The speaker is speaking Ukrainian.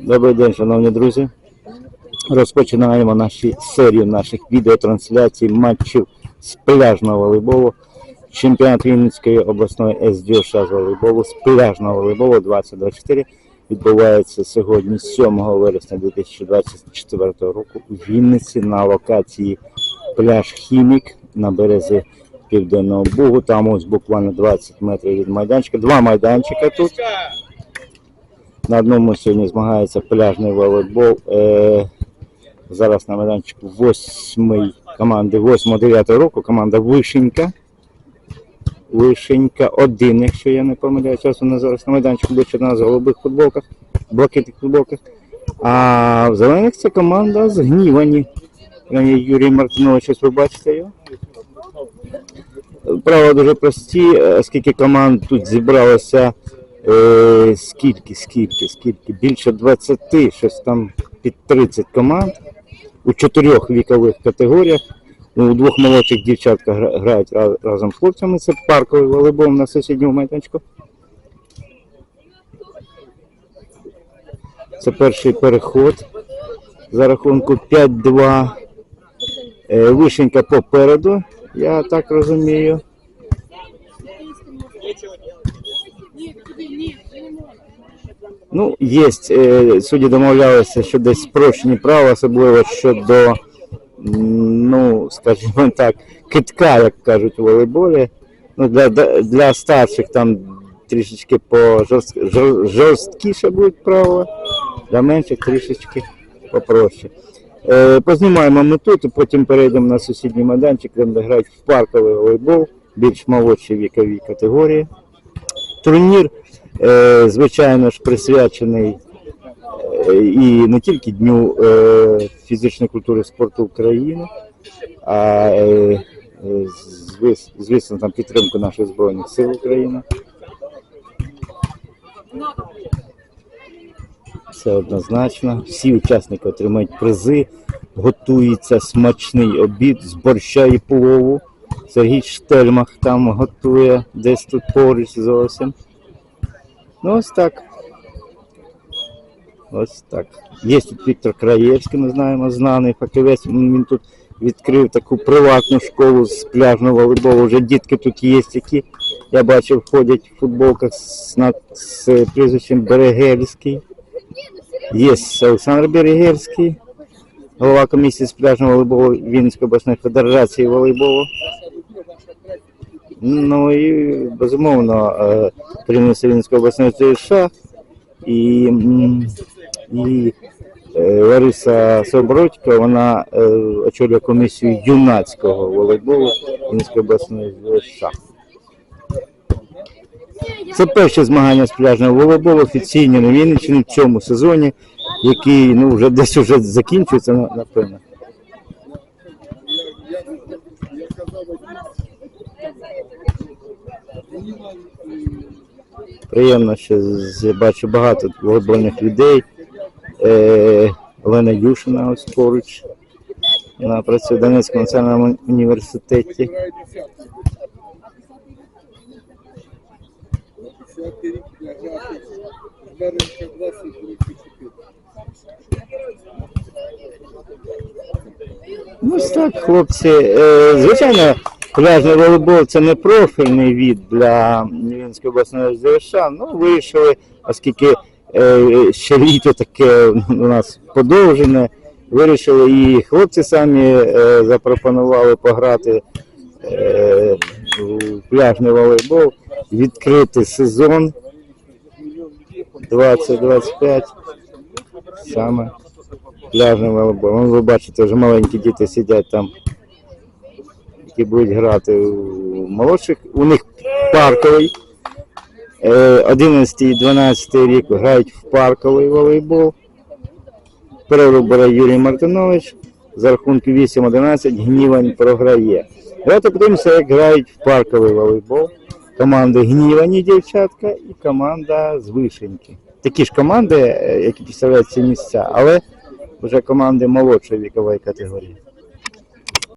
Добрий день, шановні друзі. Розпочинаємо наші серію наших відеотрансляцій матчів з пляжного волейболу. Чемпіонат Вінницької обласної СДОШ з волейболу з пляжного волейболу 2024 відбувається сьогодні, 7 вересня 2024 року у Вінниці на локації пляж Хімік на березі Південного Бугу. Там ось буквально 20 метрів від майданчика. Два майданчика тут. На одному сьогодні змагається пляжний волейбол. Е, зараз на майданчику восьмий команди 8-9 року. Команда Вишенька. Вишенька один, якщо я не помиляюсь. Ось вона зараз на майданчику буде 14 в голубих футболках, блакитних футболках. А в зелених це команда з Гнівані. Юрій Мартинович, ось ви бачите його. Правила дуже прості, е, оскільки команд тут зібралося е, скільки, скільки, скільки, більше 20, щось там під 30 команд у чотирьох вікових категоріях. У двох молодших дівчатка грають разом з хлопцями. Це парковий волейбол на сусідньому майданчику. Це перший переход. За рахунку 5-2. Е, Вишенька попереду, я так розумію. Ну, є, е, судді домовлялися, що десь спрощені права, особливо щодо, ну, скажімо так, китка, як кажуть у волейболі. Ну, для, для- старших там трішечки по жорст, жорсткіше будуть правила, для менших трішечки попроще. Е, познімаємо ми тут і потім перейдемо на сусідній майданчик, де грають в парковий волейбол, більш молодші вікові категорії. Турнір, звичайно ж, присвячений е, і не тільки Дню е, фізичної культури і спорту України, а е, е, звісно, там підтримку наших Збройних сил України. Це однозначно. Всі учасники отримають призи. Готується смачний обід з борща і плову. Сергій Штельмах там готує десь тут поруч зовсім. Ну ось так. Ось так. Є тут Віктор Краєвський, ми знаємо, знаний фахівець. Він тут відкрив таку приватну школу з пляжного волейболу. Вже дітки тут є, які я бачив, ходять в футболках з, над- з прізвищем Берегельський. Є Олександр Берегельський, голова комісії з пляжного волейболу Вінницької обласної федерації волейболу. Ну і безумовно е, керівництво Вінницької обласної ЦШ і, і е, Лариса Собородько, вона е, очолює комісію юнацького волейболу Вінницької обласної ЦШ. Це перші змагання з пляжного волейболу офіційні на Вінниччині в цьому сезоні, який ну, вже десь вже закінчується, напевно. Приємно, що з- бачу багато волейбольних людей. Е, Олена Юшина ось поруч. Вона працює в Донецькому національному університеті. Ну так, хлопці. Е, звичайно, пляжний волейбол це не профільний від для Вінської обласної ЗВШ. Ну, вирішили, оскільки е, ще літо таке у нас подовжене, вирішили і хлопці самі е, запропонували пограти е, у пляжний волейбол, відкрити сезон 2025 саме пляжний волейбол. Ну, ви бачите, вже маленькі діти сидять там, які будуть грати у молодших. У них парковий. Е, 11 і 12 рік грають в парковий волейбол. Перерву бере Юрій Мартинович. За рахунку 8-11 Гнівань програє. Давайте подивимося, як грають в парковий волейбол. Команди Гнівані дівчатка і команда з Вишеньки. Такі ж команди, е, які представляють ці місця, але вже команди молодшої вікової категорії.